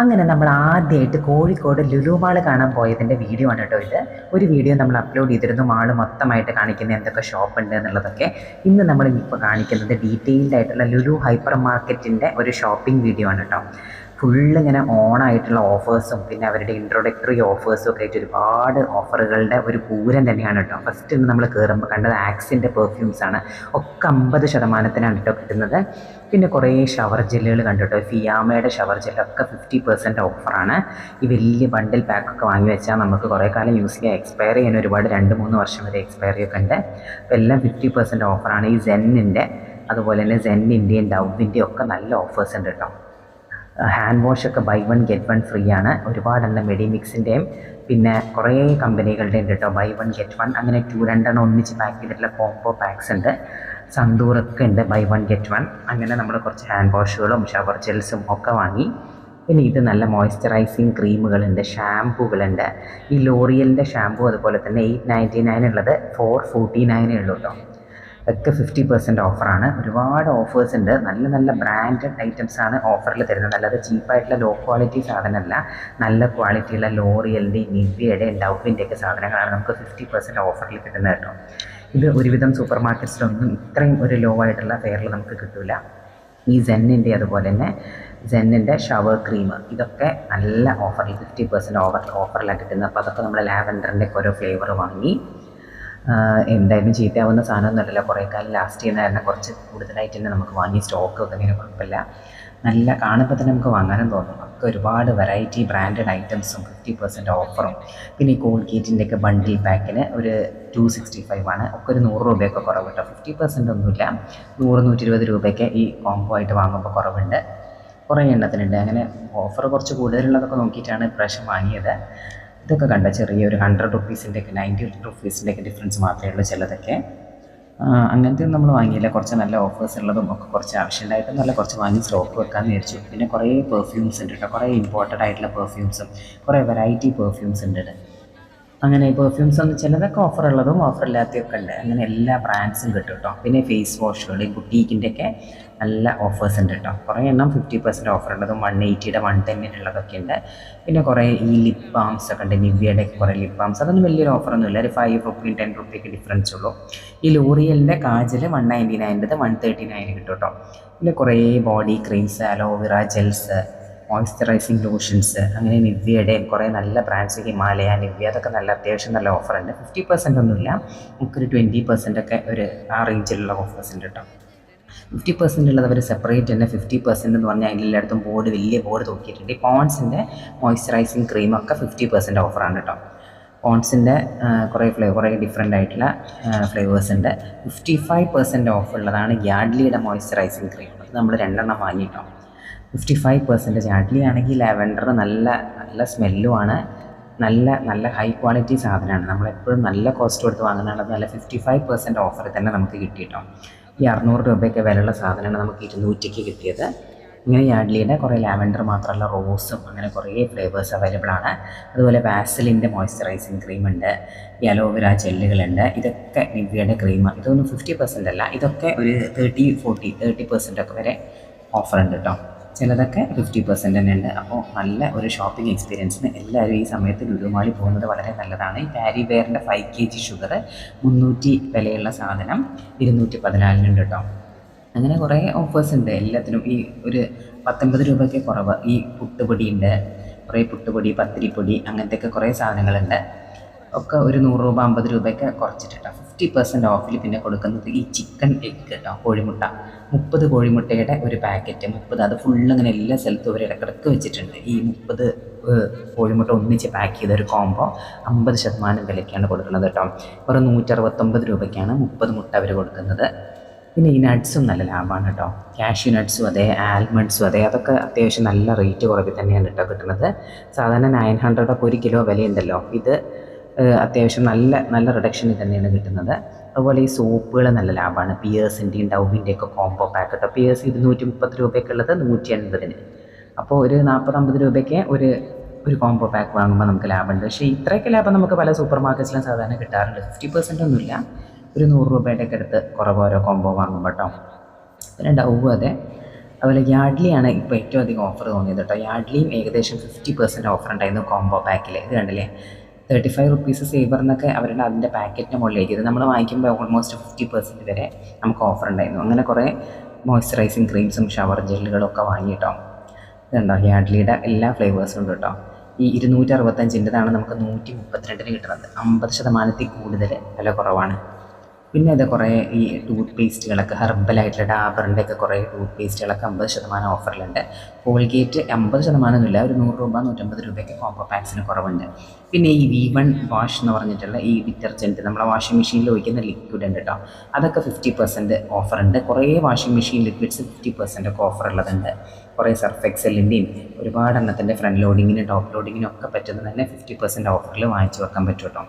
അങ്ങനെ നമ്മൾ ആദ്യമായിട്ട് കോഴിക്കോട് ലുലു മാൾ കാണാൻ പോയതിന്റെ വീഡിയോ ആണ് കേട്ടോ ഇത്. ഒരു വീഡിയോ നമ്മൾ അപ്ലോഡ് ചെയ്തിരുന്നു. മാൾ മൊത്തമായിട്ട് കാണിക്കുന്ന എന്തൊക്കെ ഷോപ്പ് ഉണ്ട് എന്നുള്ളതൊക്കെ. ഇന്ന് നമ്മൾ ഇപ്പോൾ കാണിക്കുന്നത് ഡീറ്റെയിൽഡ് ആയിട്ടുള്ള ലുലു ഹൈപ്പർ മാർക്കറ്റിന്റെ ഒരു ഷോപ്പിംഗ് വീഡിയോ ആണ് കേട്ടോ. ഫുള്ള് ഇങ്ങനെ ഓണായിട്ടുള്ള ഓഫേഴ്സും പിന്നെ അവരുടെ ഇൻട്രൊഡക്ടറി ഓഫേഴ്സും ഒക്കെ ആയിട്ട് ഒരുപാട് ഓഫറുകളുടെ ഒരു പൂരം തന്നെയാണ് കേട്ടോ. ഫസ്റ്റ് നമ്മൾ കയറുമ്പോൾ കണ്ടത് ആക്സിന്റെ പെർഫ്യൂംസ് ആണ്. ഒക്കെ അമ്പത് ശതമാനത്തിനാണ് കേട്ടോ കിട്ടുന്നത്. പിന്നെ കുറേ ഷവർ ജെല്ലുകൾ കണ്ടിട്ടോ? ഫിയാമയുടെ ഷവർ ജെല്ലൊക്കെ ഫിഫ്റ്റി പെർസെന്റ് ഓഫറാണ് ഈ വലിയ ബണ്ടിൽ പാക്കൊക്കെ വാങ്ങി വെച്ചാൽ നമുക്ക് കുറേ കാലം യൂസ് ചെയ്യാൻ എക്സ്പയർ ചെയ്യാൻ ഒരുപാട് രണ്ട് മൂന്ന് വർഷം വരെ എക്സ്പയർ ഒക്കെ ഉണ്ട്. അപ്പോൾ എല്ലാം ഫിഫ്റ്റി പെർസെന്റ് ഓഫറാണ് ഈ സെന്നിന്റെ അതുപോലെ തന്നെ സെന്നിന്റെയും ഡവിന്റെയും ഒക്കെ നല്ല ഓഫേഴ്സ് ഉണ്ട് കേട്ടോ. ഹാൻഡ് വാഷ് ഒക്കെ buy one get one free ആണ്. ഒരുപാടെണ്ണം മെഡിമിക്സിന്റെയും പിന്നെ കുറേ കമ്പനികളുടെയും കേട്ടോ. ബൈ വൺ ഗെറ്റ് വൺ അങ്ങനെ ടു രണ്ടെണ്ണം ഒന്നിച്ച് പാക്ക് ചെയ്തിട്ടുള്ള കോംബോ പാക്സ് ഉണ്ട്. സന്തൂറൊക്കെ ഉണ്ട് ബൈ വൺ ഗെറ്റ് വൺ അങ്ങനെ നമ്മൾ കുറച്ച് ഹാൻഡ് വാഷുകളും ഷവർ ജെൽസും ഒക്കെ വാങ്ങി. പിന്നെ ഇത് നല്ല മോയ്സ്ചറൈസിങ് ക്രീമുകളുണ്ട് ഷാമ്പൂകളുണ്ട് ഈ ലോറിയലിന്റെ ഷാമ്പു അതുപോലെ തന്നെ എയ്റ്റ് നയന്റി നയൻ ഉള്ളത് ഫോർ ഫോർട്ടി നയനേ ഉള്ളൂ കേട്ടോ ഒക്കെ ഫിഫ്റ്റി പെർസെന്റ് ഓഫറാണ് ഒരുപാട് ഓഫേഴ്സ് ഉണ്ട്. നല്ല നല്ല ബ്രാൻഡഡ് ഐറ്റംസ് ആണ് ഓഫറിൽ തരുന്നത്. അല്ലാതെ ചീപ്പായിട്ടുള്ള ലോ ക്വാളിറ്റി സാധനമല്ല. നല്ല ക്വാളിറ്റിയുള്ള ലോറിയലിന്റെയും നിവ്യയുടെ ഡൗവിന്റെയൊക്കെ സാധനങ്ങളാണ് നമുക്ക് ഫിഫ്റ്റി പെർസെന്റ് ഓഫറിൽ കിട്ടുന്നത് കേട്ടോ ഇത് ഒരുവിധം സൂപ്പർ മാർക്കറ്റ്സിലൊന്നും ഇത്രയും ഒരു ലോ ആയിട്ടുള്ള ഫെയറിൽ നമുക്ക് കിട്ടില്ല ഈ സെന്നിന്റെ അതുപോലെ തന്നെ സെന്നിന്റെ ഷവർ ക്രീം ഇതൊക്കെ നല്ല ഓഫറിൽ ഫിഫ്റ്റി പെർസെന്റ് ഓഫർ ഓഫറിലാണ് കിട്ടുന്നത് അപ്പോൾ അതൊക്കെ നമ്മൾ ലാവൻഡറിന്റെ ഓരോ ഫ്ലേവർ വാങ്ങി എന്തായാലും ചീത്തയാവുന്ന സാധനമൊന്നുമല്ലല്ലോ. കുറേ കാലം ലാസ്റ്റ് ചെയ്യുന്ന കാരണം കുറച്ച് കൂടുതലായിട്ട് തന്നെ നമുക്ക് വാങ്ങി സ്റ്റോക്ക് ഒക്കെ ഇങ്ങനെ കുഴപ്പമില്ല. നല്ല കാണുമ്പോൾ തന്നെ നമുക്ക് വാങ്ങാനും തോന്നും. ഒക്കെ ഒരുപാട് വെറൈറ്റി ബ്രാൻഡഡ് ഐറ്റംസും ഫിഫ്റ്റി പെർസെന്റ് ഓഫറും പിന്നെ ഈ കോൾഗേറ്റിന്റെയൊക്കെ ബണ്ടിൽ പാക്കിന് ഒരു ടു സിക്സ്റ്റി ഫൈവ് ആണ്. ഒക്കെ ഒരു നൂറ് രൂപയൊക്കെ കുറവ് കേട്ടോ ഫിഫ്റ്റി പെർസെന്റ് ഒന്നുമില്ല. നൂറ് നൂറ്റി ഇരുപത് രൂപയ്ക്ക് ഈ കോംബോ ആയിട്ട് വാങ്ങുമ്പോൾ കുറവുണ്ട്. കുറേ എണ്ണത്തിനുണ്ട്. അങ്ങനെ ഓഫർ കുറച്ച് കൂടുതലുള്ളതൊക്കെ നോക്കിയിട്ടാണ് ഇപ്രാവശ്യം വാങ്ങിയത്. ഇതൊക്കെ കണ്ട? ചെറിയൊരു ഹൺഡ്രഡ് റുപ്പീസിന്റെയൊക്കെ നയന്റി റുപ്പീസിന്റെയൊക്കെ ഡിഫറൻസ് മാത്രമേ ഉള്ളൂ ചിലതൊക്കെ. അങ്ങനത്തെ ഒന്നും നമ്മൾ വാങ്ങിയില്ല. കുറച്ച് നല്ല ഓഫേഴ്സ് ഉള്ളതും ഒക്കെ കുറച്ച് ആവശ്യമുണ്ടായിട്ട് നല്ല കുറച്ച് വാങ്ങി സ്റ്റോക്ക് വെക്കാൻ വിചാരിച്ചു. പിന്നെ കുറേ പെർഫ്യൂംസ് ഉണ്ട് കേട്ടോ കുറേ ഇമ്പോർട്ടന്റ് ആയിട്ടുള്ള പെർഫ്യൂംസും കുറേ വെറൈറ്റി പെർഫ്യൂംസ് ഉണ്ട് അങ്ങനെ പെർഫ്യൂംസ് ഒന്ന് ചിലതൊക്കെ ഓഫർ ഉള്ളതും ഓഫർ ഇല്ലാത്തതൊക്കെ ഉണ്ട്. അങ്ങനെ എല്ലാ ബ്രാൻഡ്സും കിട്ടും കേട്ടോ പിന്നെ ഫേസ് വാഷുകൾ ബുട്ടീക്കിന്റെ ഒക്കെ നല്ല ഓഫേഴ്സ് ഉണ്ട് കേട്ടോ കുറേ എണ്ണം ഫിഫ്റ്റി പെർസെന്റ് ഓഫർ ഉള്ളതും വൺ എയ്റ്റിയുടെ വൺ ടെന്നിനുള്ളതൊക്കെ ഉണ്ട് പിന്നെ കുറേ ഈ ലിപ് ബാംസ് ഒക്കെ ഉണ്ട്. നിവ്യയുടെ കുറേ ലിപ് ബാംസ് അതൊന്നും വലിയൊരു ഓഫറൊന്നും ഇല്ല. ഒരു ഫൈവ് റുപ്പി ടെൻ റുപ്പിക്ക് ഡിഫറൻസ് ഉള്ളൂ. ഈ ലോറിയലിന്റെ കാജൽ വൺ നയന്റി നയന്റെത് വൺ തേർട്ടി നയൻ കിട്ടും കേട്ടോ പിന്നെ കുറേ body creams aloe vera gels moisturising lotions അങ്ങനെ നിവ്യയുടെയും കുറേ നല്ല ബ്രാൻഡ്സ് ഹിമാലയ നിവ്യ. അതൊക്കെ നല്ല അത്യാവശ്യം നല്ല ഓഫറുണ്ട് ഫിഫ്റ്റി പെർസെന്റ് ഒന്നുമില്ല നമുക്കൊരു ട്വന്റി പെർസെന്റ് ഒക്കെ ഒരു ആ റേഞ്ചിലുള്ള ഓഫേഴ്സ് ഉണ്ട് കേട്ടോ ഫിഫ്റ്റി പെർസെന്റ് ഉള്ളത് അവർ സെപ്പറേറ്റ് തന്നെ ഫിഫ്റ്റി പെർസെന്റ് എന്ന് പറഞ്ഞാൽ അതിലെല്ലായിടത്തും ബോർഡ് വലിയ ബോർഡ് തൂക്കിയിട്ടുണ്ട് പോൺസിന്റെ മോയ്സ്ചറൈസിങ് ക്രീമൊക്കെ ഫിഫ്റ്റി പെർസെന്റ് ഓഫറാണ് കേട്ടോ പോൺസിന്റെ കുറേ ഫ്ലേവർ കുറേ ഡിഫറെന്റ് ആയിട്ടുള്ള ഫ്ലേവേഴ്സ് ഉണ്ട്. ഫിഫ്റ്റി ഫൈവ് പെർസെന്റ് ഓഫ് ഉള്ളതാണ് യാഡ്ലിയുടെ മോയ്സ്ചറൈസിങ് ക്രീം അത് നമ്മൾ രണ്ടെണ്ണം വാങ്ങിയിട്ടോ. ഫിഫ്റ്റി ഫൈവ് പെർസെന്റേജ് യാഡ്ലി ആണെങ്കിൽ ലാവൻഡർ നല്ല നല്ല സ്മെല്ലുമാണ് നല്ല നല്ല ഹൈ ക്വാളിറ്റി സാധനമാണ്. നമ്മളെപ്പോഴും നല്ല കോസ്റ്റ് കൊടുത്ത് വാങ്ങുന്നതാണ്. നല്ല ഫിഫ്റ്റി ഫൈവ് പെർസെന്റ് ഓഫർ തന്നെ നമുക്ക് കിട്ടിയിട്ടോ. ഈ അറുന്നൂറ് രൂപയൊക്കെ വിലയുള്ള സാധനമാണ് നമുക്ക് ഇരുന്നൂറ്റിക്ക് കിട്ടിയത്. ഇങ്ങനെ യാഡ്ലിയുടെ കുറേ ലാവൻഡർ മാത്രമല്ല റോസും അങ്ങനെ കുറേ ഫ്ലേവേഴ്സ് അവൈലബിൾ ആണ്. അതുപോലെ വാസലിന്റെ മോയ്സ്ചറൈസിങ് ക്രീം ഉണ്ട് അലോവേര ജെല്ലുകളുണ്ട്. ഇതൊക്കെ നിവ്യയുടെ ക്രീം ഇതൊന്നും ഫിഫ്റ്റി പെർസെന്റ് അല്ല. ഇതൊക്കെ ഒരു തേർട്ടി ഫോർട്ടി തേർട്ടി പെർസെന്റ് ഒക്കെ വരെ ഓഫർ ഉണ്ട് കേട്ടോ ചിലതൊക്കെ ഫിഫ്റ്റി പെർസെന്റ് തന്നെ ഉണ്ട് അപ്പോൾ നല്ല ഒരു ഷോപ്പിംഗ് എക്സ്പീരിയൻസിന് എല്ലാവരും ഈ സമയത്ത് ലുലുമാളി പോകുന്നത് വളരെ നല്ലതാണ്. ഈ പാരി വെയറിന്റെ ഫൈവ് കെ ജി ഷുഗർ മുന്നൂറ്റി വിലയുള്ള സാധനം ഇരുന്നൂറ്റി പതിനാലിനുണ്ട് കേട്ടോ അങ്ങനെ കുറേ ഓഫേഴ്സ് ഉണ്ട്. എല്ലാത്തിനും ഈ ഒരു പത്തൊൻപത് രൂപയ്ക്ക് കുറവ്. ഈ പുട്ടുപൊടി ഉണ്ട് കുറേ പുട്ടുപൊടി പത്തിരിപ്പൊടി അങ്ങനത്തെയൊക്കെ കുറേ സാധനങ്ങളുണ്ട്. ഒക്കെ ഒരു നൂറ് രൂപ അമ്പത് രൂപയൊക്കെ കുറച്ചിട്ടാണ് ഫിഫ്റ്റി പെർസെന്റ് ഓഫിൽ പിന്നെ കൊടുക്കുന്നത് ഈ ചിക്കൻ എഗ് കേട്ടോ കോഴിമുട്ട. മുപ്പത് കോഴിമുട്ടയുടെ ഒരു പാക്കറ്റ് മുപ്പത് അത് ഫുള്ള് അങ്ങനെ എല്ലാ സ്ഥലത്തും ഒരു ഇടക്കിടക്ക് വെച്ചിട്ടുണ്ട്. ഈ മുപ്പത് കോഴിമുട്ട ഒന്നിച്ച് പാക്ക് ചെയ്ത ഒരു കോംബോ അമ്പത് ശതമാനം വിലയ്ക്കാണ് കൊടുക്കുന്നത് കേട്ടോ ഒരു നൂറ്ററുപത്തൊമ്പത് രൂപയ്ക്കാണ് മുപ്പത് മുട്ട അവർ കൊടുക്കുന്നത്. പിന്നെ ഈ നട്ട്സും നല്ല ലാഭമാണ് കേട്ടോ കാഷ്യൂ നട്ട്സും അതെ ആൽമണ്ട്സും അതെ അതൊക്കെ അത്യാവശ്യം നല്ല റേറ്റ് കുറവിൽ തന്നെയാണ് കേട്ടോ കിട്ടുന്നത്. സാധാരണ നയൻ ഹൺഡ്രഡൊക്കെ ഒരു കിലോ വിലയുണ്ടല്ലോ. ഇത് അത്യാവശ്യം നല്ല നല്ല റിഡക്ഷനിൽ തന്നെയാണ് കിട്ടുന്നത്. അതുപോലെ ഈ സോപ്പുകൾ നല്ല ലാഭമാണ് പിയേഴ്സിന്റെയും ഡൗവിന്റെയൊക്കെ കോംബോ പാക്കറ്റ് പിയേഴ്സ് ഇരുന്നൂറ്റി മുപ്പത് രൂപയ്ക്ക് ഉള്ളത് നൂറ്റി എൺപതിന് അപ്പോൾ ഒരു നാൽപ്പത് അമ്പത് രൂപയ്ക്ക് ഒരു ഒരു കോംബോ പാക്ക് വാങ്ങുമ്പോൾ നമുക്ക് ലാഭമുണ്ട്. പക്ഷേ ഇത്രയൊക്കെ ലാഭം നമുക്ക് പല സൂപ്പർ മാർക്കറ്റ്സിലും സാധാരണ കിട്ടാറുണ്ട്. ഫിഫ്റ്റി പെർസെന്റ് ഒന്നുമില്ല. ഒരു നൂറ് രൂപയുടെ ഒക്കെ അടുത്ത് കുറവ് ഓരോ കോംബോ വാങ്ങുമ്പോൾ കേട്ടോ പിന്നെ ഡൗ അതെ. അതുപോലെ യാഡ്ലിയാണ് ഇപ്പോൾ ഏറ്റവും അധികം ഓഫർ തോന്നിയത് കേട്ടോ യാഡ്ലിയും ഏകദേശം ഫിഫ്റ്റി പെർസെന്റ് ഓഫർ ഉണ്ടായിരുന്നു കോംബോ പാക്കിൽ ഇത് കണ്ടില്ലേ? തേർട്ടി ഫൈവ് റുപ്പീസ് സേവർ എന്നൊക്കെ അവരുടെ അതിന്റെ പാക്കറ്റിന്റെ മുകളിൽ എഴുതിയത് നമ്മൾ വാങ്ങിക്കുമ്പോൾ ഓൾമോസ്റ്റ് ഫിഫ്റ്റി പെർസെന്റ് വരെ നമുക്ക് ഓഫർ ഉണ്ടായിരുന്നു. അങ്ങനെ കുറേ മോയ്സ്ചറൈസിങ് ക്രീംസും ഷവർ ജെല്ലുകളും ഒക്കെ വാങ്ങിയിട്ടോ. ഇതുണ്ടോ? യാഡ്ലിയുടെ എല്ലാ ഫ്ലേവേഴ്സും ഉണ്ട് കേട്ടോ. ഈ ഇരുന്നൂറ്റി അറുപത്തഞ്ചിന്റെതാണ് നമുക്ക് നൂറ്റി മുപ്പത്തിരണ്ടിന് കിട്ടുന്നത്. അമ്പത് ശതമാനത്തിൽ കൂടുതൽ വില കുറവാണ്. പിന്നെ അത് കുറേ ഈ ടൂത്ത് പേസ്റ്റുകളൊക്കെ ഹെർബലായിട്ടുള്ള ഡാബറിന്റെ ഒക്കെ കുറേ ടൂത്ത് പേസ്റ്റുകളൊക്കെ അമ്പത് ശതമാനം ഓഫറിലുണ്ട് കോൾഗേറ്റ് അമ്പത് ശതമാനമൊന്നുമില്ല ഒരു നൂറ് രൂപ നൂറ്റമ്പത് രൂപയ്ക്ക് കോംബോ പാക്സിന് കുറവുണ്ട്. പിന്നെ ഈ വി വൺ വാഷ് എന്ന് പറഞ്ഞിട്ടുള്ള ഈ ഡിറ്റർജന്റ് നമ്മളെ വാഷിംഗ് മെഷീനിൽ ഒഴിക്കുന്ന ലിക്വിഡ് ഉണ്ട് കേട്ടോ അതൊക്കെ ഫിഫ്റ്റി പെർസെന്റ് ഓഫറുണ്ട് കുറേ washing machine liquids fifty percent ഒക്കെ ഓഫർ ഉള്ളതുണ്ട്. കുറേ സർഫ് എക്സലിന്റെയും ഒരുപാട് എണ്ണത്തിന്റെ ഫ്രണ്ട് ലോഡിങ്ങിനും ടോപ്പ് ലോഡിങ്ങിനും ഒക്കെ പറ്റുന്ന തന്നെ ഫിഫ്റ്റി പെർസെന്റ് ഓഫറിൽ വാങ്ങിച്ച് വെക്കാൻ പറ്റും കേട്ടോ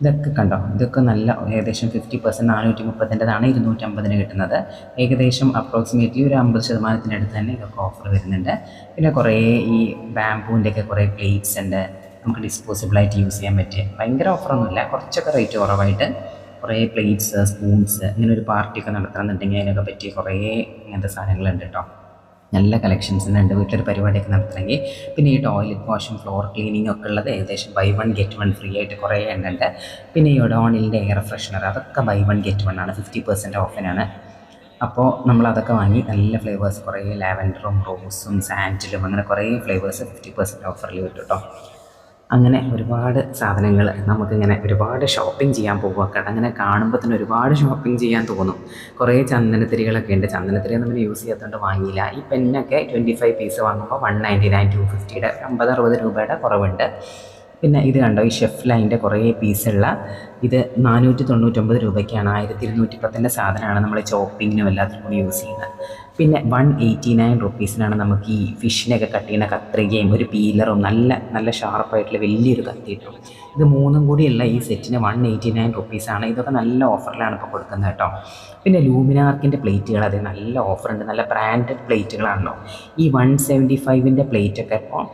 ഇതൊക്കെ കണ്ടോ? ഇതൊക്കെ നല്ല ഏകദേശം ഫിഫ്റ്റി പെർസെന്റ് നാനൂറ്റി മുപ്പത്തിന്റെതാണ് ഇരുന്നൂറ്റമ്പതിന് കിട്ടുന്നത്. ഏകദേശം അപ്രോക്സിമേറ്റ്ലി ഒരു അമ്പത് ശതമാനത്തിനടുത്ത് തന്നെ ഇതൊക്കെ ഓഫർ വരുന്നുണ്ട്. പിന്നെ കുറേ ഈ ബാംബൂന്റെ ഒക്കെ കുറേ പ്ലേറ്റ്സ് ഉണ്ട്. നമുക്ക് ഡിസ്പോസിബിളായിട്ട് യൂസ് ചെയ്യാൻ പറ്റിയ. ഭയങ്കര ഓഫറൊന്നുമില്ല കുറച്ചൊക്കെ റേറ്റ് കുറവായിട്ട് കുറേ പ്ലേറ്റ്സ് സ്പൂൺസ് ഇങ്ങനെ ഒരു പാർട്ടിയൊക്കെ നടത്തണമെന്നുണ്ടെങ്കിൽ അതിനൊക്കെ പറ്റിയ കുറേ ഇങ്ങനത്തെ സാധനങ്ങളുണ്ട് കേട്ടോ. നല്ല കളക്ഷൻസ് ഉണ്ട് വീട്ടിലൊരു പരിപാടിയൊക്കെ നടത്തണമെങ്കിൽ പിന്നെ ഈ ടോയ്ലറ്റ് വാഷും ഫ്ലോർ ക്ലീനിങ് ഒക്കെ ഉള്ളത് ഏകദേശം buy one get one free ആയിട്ട് കുറേ എണ്ണുണ്ട് പിന്നെ ഈ ഒഡോണിലിന്റെ എയർ ഫ്രഷ്നർ അതൊക്കെ ബൈ വൺ ഗെറ്റ് വൺ ആണ്. ഫിഫ്റ്റി പെർസെന്റ് ഓഫിനാണ് അപ്പോൾ നമ്മൾ അതൊക്കെ വാങ്ങി നല്ല ഫ്ലേവേഴ്സ് കുറേ ലാവൻഡറും റോസും സാൻഡിലും അങ്ങനെ കുറേ ഫ്ലേവേഴ്സ് ഫിഫ്റ്റി പെർസെന്റ് ഓഫറിൽ കിട്ടും കേട്ടോ അങ്ങനെ ഒരുപാട് സാധനങ്ങൾ നമുക്കിങ്ങനെ ഒരുപാട് ഷോപ്പിംഗ് ചെയ്യാൻ പോകുക അങ്ങനെ കാണുമ്പോൾ തന്നെ ഒരുപാട് ഷോപ്പിംഗ് ചെയ്യാൻ തോന്നും. കുറേ ചന്ദനത്തിരികളൊക്കെ ഉണ്ട്. ചന്ദനത്തിരി നമ്മൾ യൂസ് ചെയ്യാത്തതുകൊണ്ട് വാങ്ങിയില്ല. ഈ പെന്നൊക്കെ ട്വന്റി ഫൈവ് പീസ് വാങ്ങുമ്പോൾ വൺ നയന്റി നയൻ ടു ഫിഫ്റ്റിയുടെ അമ്പത് അറുപത് രൂപയുടെ കുറവുണ്ട്. പിന്നെ ഇത് കണ്ടോ? ഈ ഷെഫ് ലൈന്റെ കുറേ പീസുള്ള ഇത് നാനൂറ്റി തൊണ്ണൂറ്റൊമ്പത് രൂപയ്ക്കാണ്. ആയിരത്തി ഇരുന്നൂറ്റി പത്തിന്റെ സാധനമാണ് നമ്മൾ ചോപ്പിങ്ങിനും എല്ലാത്തിനും കൂടി യൂസ് ചെയ്യുന്നത്. പിന്നെ വൺ എയ്റ്റി നയൻ റുപ്പീസിനാണ് നമുക്ക് ഈ ഫിഷിനൊക്കെ കട്ട് ചെയ്യുന്ന കത്രികയും ഒരു പീലറും നല്ല നല്ല ഷാർപ്പായിട്ടുള്ള വലിയൊരു കത്തിയിട്ടും. ഇത് മൂന്നും കൂടിയുള്ള ഈ സെറ്റിന് വൺ എയ്റ്റി നയൻ റുപ്പീസാണ് ഇതൊക്കെ നല്ല ഓഫറിലാണ് ഇപ്പോൾ കൊടുക്കുന്നത് കേട്ടോ. പിന്നെ ലൂമിനാർക്കിന്റെ പ്ലേറ്റുകൾ അത് നല്ല ഓഫറുണ്ട് നല്ല ബ്രാൻഡഡ് പ്ലേറ്റുകളാണല്ലോ ഈ വൺ സെവന്റി ഫൈവിന്റെ പ്ലേറ്റൊക്കെ ഇപ്പോൾ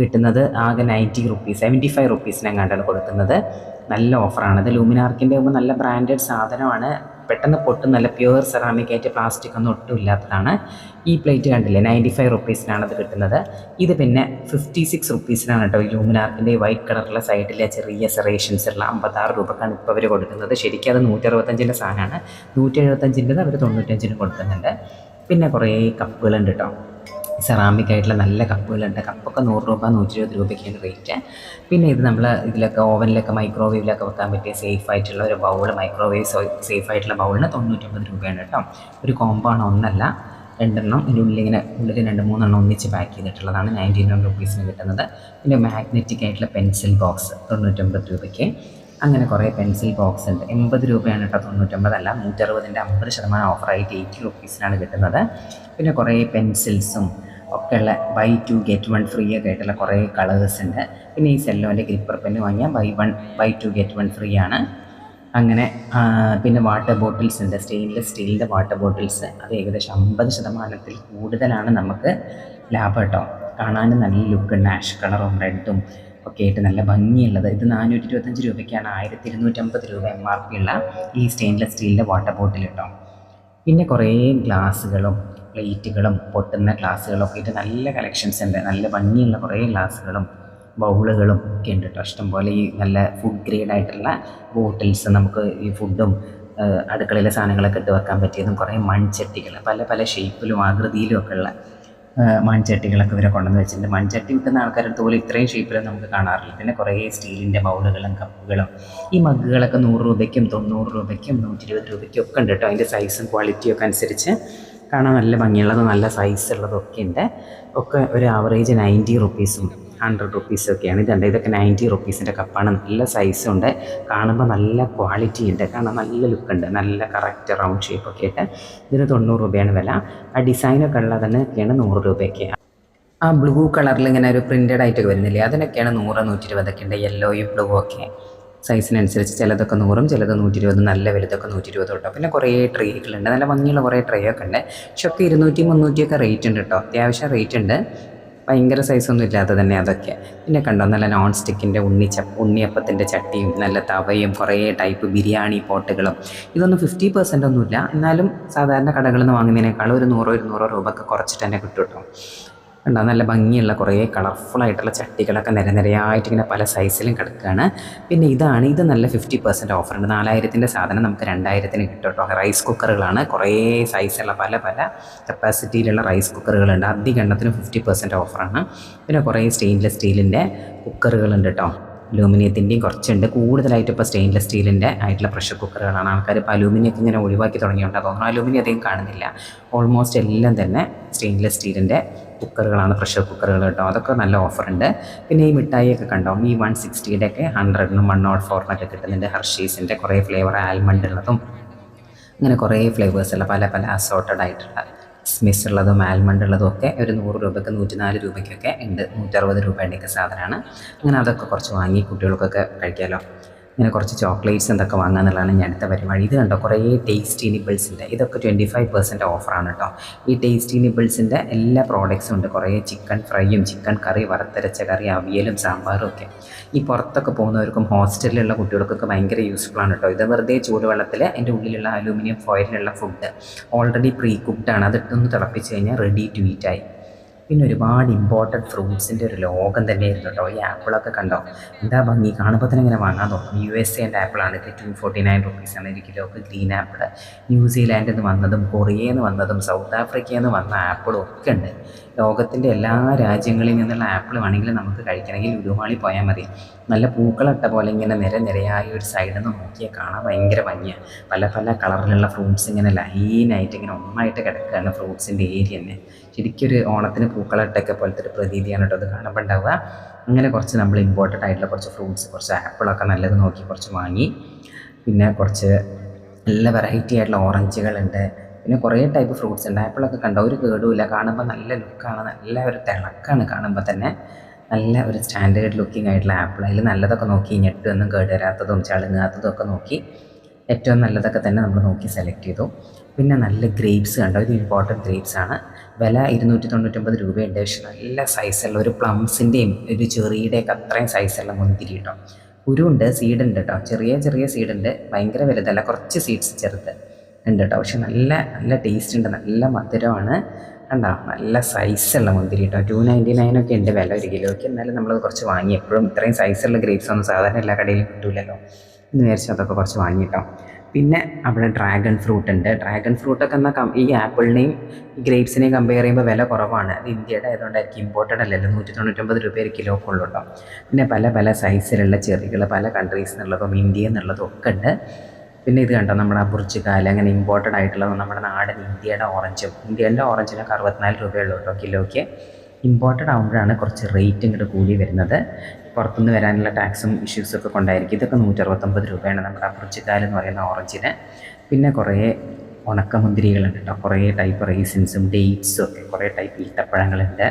കിട്ടുന്നത് ആകെ നയന്റി റുപ്പീസ് സെവന്റി ഫൈവ് റുപ്പീസിനെങ്ങാണ്ടാണ് കൊടുക്കുന്നത്. നല്ല ഓഫറാണ് ഇത് ലൂമിനാർക്കിന്റെ നല്ല ബ്രാൻഡഡ് സാധനമാണ്. പെട്ടെന്ന് പൊട്ടും നല്ല പ്യുവർ സെറാമിക് ആയിട്ട് പ്ലാസ്റ്റിക് ഒന്നും ഒട്ടും ഇല്ലാത്തതാണ്. ഈ പ്ലേറ്റ് കണ്ടില്ലേ നയന്റി ഫൈവ് റുപ്പീസിനാണ് അത് കിട്ടുന്നത്. ഇത് പിന്നെ ഫിഫ്റ്റി സിക്സ് റുപ്പീസിനാണ് കേട്ടോ ലൂമിനാർക്കിന്റെ വൈറ്റ് കളറുള്ള സൈഡിലെ ചെറിയ സെറേഷൻസ് ഉള്ള അമ്പത്താറ് രൂപക്കാണ് ഇപ്പോൾ അവർ കൊടുക്കുന്നത്. ശരിക്കും അത് നൂറ്റി അറുപത്തഞ്ചിന്റെ സാധനമാണ്. നൂറ്റി എഴുപത്തഞ്ചിന്റെ അവർ തൊണ്ണൂറ്റഞ്ചിന് കൊടുക്കുന്നുണ്ട്. പിന്നെ കുറേ കപ്പുകളുണ്ട് കേട്ടോ. സെറാമിക് ആയിട്ടുള്ള നല്ല കപ്പുകളുണ്ട്. കപ്പൊക്കെ നൂറ് രൂപ നൂറ്റി ഇരുപത് രൂപയ്ക്കാണ് റേറ്റ് പിന്നെ ഇത് നമ്മൾ ഇതിലൊക്കെ ഓവനിലൊക്കെ മൈക്രോവേവിലൊക്കെ വെക്കാൻ പറ്റിയ സേഫ് ആയിട്ടുള്ള ഒരു ബൗൾ മൈക്രോവേവ് സേഫ് ആയിട്ടുള്ള ബൗളിന് തൊണ്ണൂറ്റൊമ്പത് രൂപയാണ് കേട്ടോ ഒരു കോമ്പാണ് ഒന്നല്ല രണ്ടെണ്ണം ഇതിന്റെ ഉള്ളിൽ ഇങ്ങനെ ഉള്ളിൽ രണ്ട് മൂന്നെണ്ണം ഒന്നിച്ച് പാക്ക് ചെയ്തിട്ടുള്ളതാണ് നയന്റി നയൻ റുപ്പീസിന് കിട്ടുന്നത്. പിന്നെ മാഗ്നറ്റിക് ആയിട്ടുള്ള പെൻസിൽ ബോക്സ് തൊണ്ണൂറ്റൊമ്പത് രൂപയ്ക്ക്. അങ്ങനെ കുറേ പെൻസിൽ ബോക്സ് ഉണ്ട്. എൺപത് രൂപയാണ് കേട്ടോ തൊണ്ണൂറ്റൊമ്പതല്ല നൂറ്ററുപതിന്റെ അമ്പത് ശതമാനം ഓഫറായിട്ട് എയ്റ്റി റുപ്പീസിനാണ് കിട്ടുന്നത്. പിന്നെ കുറേ പെൻസിൽസും ഒക്കെയുള്ള buy two get one free ഒക്കെ ആയിട്ടുള്ള കുറേ കളേഴ്സ് ഉണ്ട്. പിന്നെ ഈ സെല്ലോന്റെ ഗ്രിപ്പർ പെന്ന് വാങ്ങിയാൽ buy one buy two get one free ആണ്. അങ്ങനെ പിന്നെ വാട്ടർ ബോട്ടിൽസ് ഉണ്ട്. സ്റ്റെയിൻലെസ് സ്റ്റീലിന്റെ വാട്ടർ ബോട്ടിൽസ് അത് ഏകദേശം അമ്പത് ശതമാനത്തിൽ കൂടുതലാണ് നമുക്ക് ലാഭം കേട്ടോ. കാണാനും നല്ല ലുക്ക് ഉണ്ട് ആഷ് കളറും റെഡും ഒക്കെ ആയിട്ട് നല്ല ഭംഗിയുള്ളത്. ഇത് നാനൂറ്റി ഇരുപത്തഞ്ച് രൂപയ്ക്കാണ്. ആയിരത്തി ഇരുന്നൂറ്റമ്പത് രൂപ എം ആർ പി ഉള്ള ഈ സ്റ്റെയിൻലെസ് സ്റ്റീലിന്റെ വാട്ടർ ബോട്ടിൽ കേട്ടോ. പിന്നെ കുറേ ഗ്ലാസ്സുകളും പ്ലേറ്റുകളും പൊട്ടുന്ന ഗ്ലാസ്സുകളും ഒക്കെ ആയിട്ട് നല്ല കളക്ഷൻസ് ഉണ്ട്. നല്ല ഭംഗിയുള്ള കുറേ ഗ്ലാസ്സുകളും ബൗളുകളും ഒക്കെ ഉണ്ട് കേട്ടോ. ഇഷ്ടംപോലെ ഈ നല്ല ഫുഡ് ഗ്രേഡ് ആയിട്ടുള്ള ബോട്ടിൽസ് നമുക്ക് ഈ ഫുഡും അടുക്കളയിലെ സാധനങ്ങളൊക്കെ ഇട്ട് വെക്കാൻ പറ്റിയതും കുറേ മൺചട്ടികൾ പല പല ഷേപ്പിലും ആകൃതിയിലും ഒക്കെ ഉള്ള മൺചട്ടികളൊക്കെ ഇവരെ കൊണ്ടുവന്ന് വെച്ചിട്ടുണ്ട്. മൺചട്ടി കിട്ടുന്ന ആൾക്കാരുടെ പോലും ഇത്രയും ഷേപ്പിലും നമുക്ക് കാണാറില്ല. പിന്നെ കുറേ സ്റ്റീലിന്റെ ബൗളുകളും കപ്പുകളും ഈ മഗ്ഗുകളൊക്കെ നൂറ് രൂപയ്ക്കും തൊണ്ണൂറ് രൂപയ്ക്കും നൂറ്റി ഇരുപത് രൂപയ്ക്കും ഒക്കെ ഉണ്ട് കേട്ടോ. അതിന്റെ സൈസും ക്വാളിറ്റിയും ഒക്കെ അനുസരിച്ച് കാണാൻ നല്ല ഭംഗിയുള്ളതും നല്ല സൈസ് ഉള്ളതും ഒക്കെ ഉണ്ട്. ഒക്കെ ഒരു ആവറേജ് നയന്റി റുപ്പീസും ഹൺഡ്രഡ് റുപ്പീസും ഒക്കെയാണ്. ഇതുണ്ട് ഇതൊക്കെ നയന്റി റുപ്പീസിന്റെ കപ്പാണ് നല്ല സൈസും ഉണ്ട്. കാണുമ്പോൾ നല്ല ക്വാളിറ്റി ഉണ്ട്. കാണാൻ നല്ല ലുക്ക് ഉണ്ട്. നല്ല കറക്റ്റ് റൗണ്ട് ഷേപ്പ് ഒക്കെ ആയിട്ട്. ഇതിന് തൊണ്ണൂറ് രൂപയാണ് വില. ആ ഡിസൈനൊക്കെ ഉള്ളത് തന്നെയൊക്കെയാണ് നൂറ് രൂപയൊക്കെ. ആ ബ്ലൂ കളറിൽ ഇങ്ങനെ ഒരു പ്രിന്റഡ് ആയിട്ടൊക്കെ വരുന്നില്ലേ? അതിനൊക്കെയാണ് നൂറ് നൂറ്റി ഇരുപതൊക്കെ ഉണ്ട് യെല്ലോയും ബ്ലൂ ഒക്കെ. സൈസിനനുസരിച്ച് ചിലതൊക്കെ നൂറും ചിലത് നൂറ്റി ഇരുപതും നല്ല വലുതൊക്കെ നൂറ്റി ഇരുപത് കേട്ടോ പിന്നെ കുറേ ട്രേകളുണ്ട്. നല്ല ഭംഗിയുള്ള കുറേ ട്രേ ഒക്കെ ഉണ്ട്. പക്ഷെ ഒക്കെ ഇരുന്നൂറ്റി മുന്നൂറ്റിയൊക്കെ റേറ്റ് ഉണ്ട് കേട്ടോ അത്യാവശ്യം റേറ്റ് ഉണ്ട്. ഭയങ്കര സൈസൊന്നും ഇല്ലാതെ തന്നെ അതൊക്കെ. പിന്നെ കണ്ടോ നല്ല നോൺ സ്റ്റിക്കിന്റെ ഉണ്ണിച്ച ഉണ്ണിയപ്പത്തിന്റെ ചട്ടിയും നല്ല തവയും കുറേ ടൈപ്പ് ബിരിയാണി പോട്ടുകളും. ഇതൊന്നും ഫിഫ്റ്റി പെർസെന്റ് ഒന്നുമില്ല. എന്നാലും സാധാരണ കടകളിൽ നിന്ന് വാങ്ങുന്നതിനേക്കാൾ ഒരു നൂറോ ഇരുന്നൂറോ രൂപ ഒക്കെ കുറച്ചിട്ട് തന്നെ കിട്ടും കേട്ടോ കണ്ടോ നല്ല ഭംഗിയുള്ള കുറേ കളർഫുൾ ആയിട്ടുള്ള ചട്ടികളൊക്കെ നിരനിരയായിട്ട് ഇങ്ങനെ പല സൈസിലും കിടക്കുകയാണ് പിന്നെ ഇതാണ് ഇത് നല്ല ഫിഫ്റ്റി പെർസെന്റ് ഓഫറുണ്ട് നാലായിരത്തിന്റെ സാധനം നമുക്ക് രണ്ടായിരത്തിന് കിട്ടും കേട്ടോ. റൈസ് കുക്കറുകളാണ് കുറേ സൈസുള്ള പല പല കപ്പാസിറ്റിയിലുള്ള റൈസ് കുക്കറുകളുണ്ട് അധികം എണ്ണത്തിന് ഫിഫ്റ്റി പെർസെന്റ് ഓഫറാണ് പിന്നെ കുറേ സ്റ്റെയിൻലെസ് സ്റ്റീലിന്റെ കുക്കറുകളുണ്ട് കേട്ടോ. അലൂമിനിയത്തിന്റെയും കുറച്ചുണ്ട്. കൂടുതലായിട്ട് ഇപ്പോൾ സ്റ്റെയിൻലെസ് സ്റ്റീലിന്റെ ആയിട്ടുള്ള പ്രഷർ കുക്കറുകളാണ് ആൾക്കാർ ഇപ്പോൾ അലൂമിനിയൊക്കെ ഇങ്ങനെ ഒഴിവാക്കി തുടങ്ങിയുണ്ട് തോന്നുന്നു. അലൂമിനിയം അധികം കാണുന്നില്ല. ഓൾമോസ്റ്റ് എല്ലാം തന്നെ സ്റ്റെയിൻലെസ് സ്റ്റീലിന്റെ കുക്കറുകളാണ് പ്രഷർ കുക്കറുകൾ കേട്ടോ. അതൊക്കെ നല്ല ഓഫറുണ്ട് പിന്നെ ഈ മിഠായിയൊക്കെ കണ്ടോ? ഈ വൺ സിക്സ്റ്റിയുടെ ഒക്കെ ഹൺഡ്രഡിനും വൺ നോട്ട് ഫോറിനൊക്കെ കിട്ടുന്നുണ്ട് ഹർഷീസിന്റെ കുറേ ഫ്ലേവർ ആൽമണ്ട് ഉള്ളതും അങ്ങനെ കുറേ ഫ്ലേവേഴ്സ് ഫ്ലേവേഴ്സുള്ള പല പല അസോർട്ടഡ് ആയിട്ടുള്ള സ്മിസ് ഉള്ളതും ആൽമണ്ട് ഉള്ളതും ഒക്കെ ഒരു നൂറ് രൂപയ്ക്ക് നൂറ്റിനാല് രൂപയ്ക്കൊക്കെ ഉണ്ട്. നൂറ്ററുപത് രൂപയുടെയൊക്കെ സാധനമാണ്. അങ്ങനെ അതൊക്കെ കുറച്ച് വാങ്ങി കുട്ടികൾക്കൊക്കെ കഴിക്കാമല്ലോ ഇങ്ങനെ കുറച്ച് ചോക്ലേറ്റ്സ് എന്തൊക്കെ വാങ്ങാന്നുള്ളതാണ് ഞാൻ അടുത്ത പരിപാടി. ഇത് കണ്ടോ? കുറേ ടേസ്റ്റി നിബിൾസിന്റെ ഇതൊക്കെ ട്വന്റി ഫൈവ് പെർസെന്റ് ഓഫറാണ് കേട്ടോ ഈ ടേസ്റ്റി നിബിൾസിന്റെ എല്ലാ പ്രോഡക്ട്സും ഉണ്ട്. കുറേ ചിക്കൻ ഫ്രൈയും ചിക്കൻ കറി വറുത്തരച്ച കറി അവിയലും സാമ്പാറും ഒക്കെ. ഈ പുറത്തൊക്കെ പോകുന്നവർക്കും ഹോസ്റ്റലിലുള്ള കുട്ടികൾക്കൊക്കെ ഭയങ്കര യൂസ്ഫുൾ ആണ് കേട്ടോ ഇത് വെറുതെ ചൂടുവെള്ളത്തിൽ അതിന്റെ ഉള്ളിലുള്ള അലൂമിനിയം ഫോയിലുള്ള ഫുഡ് ഓൾറെഡി പ്രീ കുക്ക്ഡ് ആണ് അതിട്ടൊന്ന് തിളപ്പിച്ച് കഴിഞ്ഞാൽ റെഡി ടു ഈറ്റ് ആയി. പിന്നെ ഒരുപാട് ഇമ്പോർട്ടന്റ് ഫ്രൂട്ട്സിന്റെ ഒരു ലോകം തന്നെയായിരുന്നു കേട്ടോ ഈ ആപ്പിളൊക്കെ കണ്ടോ? എന്താ ഭംഗി? കാണുമ്പോൾ തന്നെ ഇങ്ങനെ വാങ്ങാൻ തോന്നും യു എസ് എന്റെ ആപ്പിളാണ് ഇത് ടു ഫോർട്ടി നയൻ റുപ്പീസാണ് ഒരു കിലോക്ക് ഗ്രീൻ ആപ്പിൾ ന്യൂസിലാൻഡിൽ നിന്ന് വന്നതും കൊറിയയിൽ നിന്ന് വന്നതും സൗത്ത് ആഫ്രിക്കയിൽ നിന്ന് വന്ന ആപ്പിളും ഒക്കെ ഉണ്ട്. ലോകത്തിന്റെ എല്ലാ രാജ്യങ്ങളിൽ നിന്നുള്ള ആപ്പിൾ വേണമെങ്കിൽ നമുക്ക് കഴിക്കണമെങ്കിൽ ഉരുമാളി പോയാൽ മതി. നല്ല പൂക്കളിട്ട പോലെ ഇങ്ങനെ നിര നിരയായി ഒരു സൈഡിൽ നിന്ന് നോക്കിയാൽ കാണാൻ ഭയങ്കര ഭംഗിയാണ് പല പല കളറിലുള്ള ഫ്രൂട്ട്സ് ഇങ്ങനെ ലൈനായിട്ട് ഇങ്ങനെ ഒന്നായിട്ട് കിടക്കുകയാണ് ഫ്രൂട്ട്സിന്റെ ഏരിയ തന്നെ ശരിക്കൊരു ഓണത്തിന് പൂക്കളിട്ടൊക്കെ പോലത്തെ ഒരു പ്രതീതിയാണ് കേട്ടോ അത് കാണുമ്പോൾ ഉണ്ടാവുക. അങ്ങനെ കുറച്ച് നമ്മൾ ഇമ്പോർട്ടന്റ് ആയിട്ടുള്ള കുറച്ച് ഫ്രൂട്ട്സ് കുറച്ച് ആപ്പിളൊക്കെ നല്ലത് നോക്കി കുറച്ച് വാങ്ങി. പിന്നെ കുറച്ച് നല്ല വെറൈറ്റി ആയിട്ടുള്ള ഓറഞ്ചുകളുണ്ട് പിന്നെ കുറേ ടൈപ്പ് ഫ്രൂട്ട്സ് ഉണ്ട്. ആപ്പിളൊക്കെ കണ്ടോ? ഒരു കേടുമില്ല. കാണുമ്പോൾ നല്ല ലുക്കാണ് നല്ല ഒരു തിളക്കാണ് കാണുമ്പോൾ തന്നെ. നല്ല ഒരു സ്റ്റാൻഡേർഡ് ലുക്കിംഗ് ആയിട്ടുള്ള ആപ്പിൾ അതിൽ നല്ലതൊക്കെ നോക്കി ഞെട്ടൊന്നും കേട് വരാത്തതും ചളുങ്ങാത്തതും ഒക്കെ നോക്കി ഏറ്റവും നല്ലതൊക്കെ തന്നെ നമ്മൾ നോക്കി സെലക്ട് ചെയ്തു. പിന്നെ നല്ല ഗ്രേപ്സ് കണ്ടോ? ഇത് ഇമ്പോർട്ടന്റ് ഗ്രേപ്സ് ആണ്. വില ഇരുന്നൂറ്റി തൊണ്ണൂറ്റൊമ്പത് രൂപയുണ്ട്. പക്ഷെ നല്ല സൈസുള്ള ഒരു പ്ലംസിന്റെയും ഒരു ചെറിയുടെയൊക്കെ അത്രയും സൈസുള്ള മുന്തിരി കേട്ടോ സീഡ് ഉണ്ട് കേട്ടോ ചെറിയ ചെറിയ സീഡ് ഉണ്ട് ഭയങ്കര വലുതല്ല കുറച്ച് സീഡ്സ് ചെറുത് ഉണ്ട് കേട്ടോ പക്ഷെ നല്ല നല്ല ടേസ്റ്റ് ഉണ്ട്. നല്ല മധുരമാണ്. കണ്ടോ നല്ല സൈസുള്ള മുന്തിരി കേട്ടോ ടു നയന്റി നയനൊക്കെ ഉണ്ട് വില ഒരു കിലോയ്ക്ക്. എന്നാലും നമ്മൾ കുറച്ച് വാങ്ങി. എപ്പോഴും ഇത്രയും സൈസുള്ള ഗ്രേപ്സ് ഒന്നും സാധാരണ എല്ലാ കടയിലും കിട്ടൂലല്ലോ. എന്ന് വിചാരിച്ചു അതൊക്കെ കുറച്ച് വാങ്ങി കേട്ടോ പിന്നെ അവിടെ ഡ്രാഗൺ ഫ്രൂട്ട് ഉണ്ട്. ഡ്രാഗൺ ഫ്രൂട്ടൊക്കെ എന്നാൽ ഈ ആപ്പിളിനെയും ഈ ഗ്രേപ്സിനെയും കമ്പയർ ചെയ്യുമ്പോൾ വില കുറവാണ്. അത് ഇന്ത്യയുടെ ആയതുകൊണ്ടായിരിക്കും ഇമ്പോർട്ടഡ് അല്ലല്ലോ നൂറ്റി തൊണ്ണൂറ്റൊമ്പത് രൂപ ഒരു കിലോ കൊള്ളുണ്ടോ പിന്നെ പല പല സൈസിലുള്ള ചെറികൾ പല കൺട്രീസ് എന്നുള്ളതും ഇന്ത്യ എന്നുള്ളതും ഒക്കെ ഉണ്ട്. പിന്നെ ഇത് കണ്ടോ? നമ്മുടെ ബുർജിക്കാല അങ്ങനെ ഇമ്പോർട്ടഡ് ആയിട്ടുള്ളത് നമ്മുടെ നാടൻ ഇന്ത്യയുടെ ഓറഞ്ചും ഇന്ത്യയുടെ ഓറഞ്ചിനൊക്കെ അറുപത്തിനാല് രൂപയുള്ളൂ കേട്ടോ കിലോയ്ക്ക് ഇമ്പോർട്ടഡ് ആകുമ്പോഴാണ് കുറച്ച് റേറ്റ് ഇങ്ങോട്ട് കൂടി വരുന്നത്. പുറത്തുനിന്ന് വരാനുള്ള ടാക്സും ഇഷ്യൂസും ഒക്കെ കൊണ്ടായിരിക്കും. ഇതൊക്കെ നൂറ്ററുപത്തൊമ്പത് രൂപയാണ് നമ്മുടെ ബുർജിക്കാല എന്ന് പറയുന്ന ഓറഞ്ചിന്. പിന്നെ കുറേ ഉണക്കമുന്തിരികളുണ്ട് കേട്ടോ. കുറേ ടൈപ്പ് റേസിൻസും ഡേറ്റ്സും ഒക്കെ കുറേ ടൈപ്പ് ഈത്തപ്പഴങ്ങളുണ്ട്.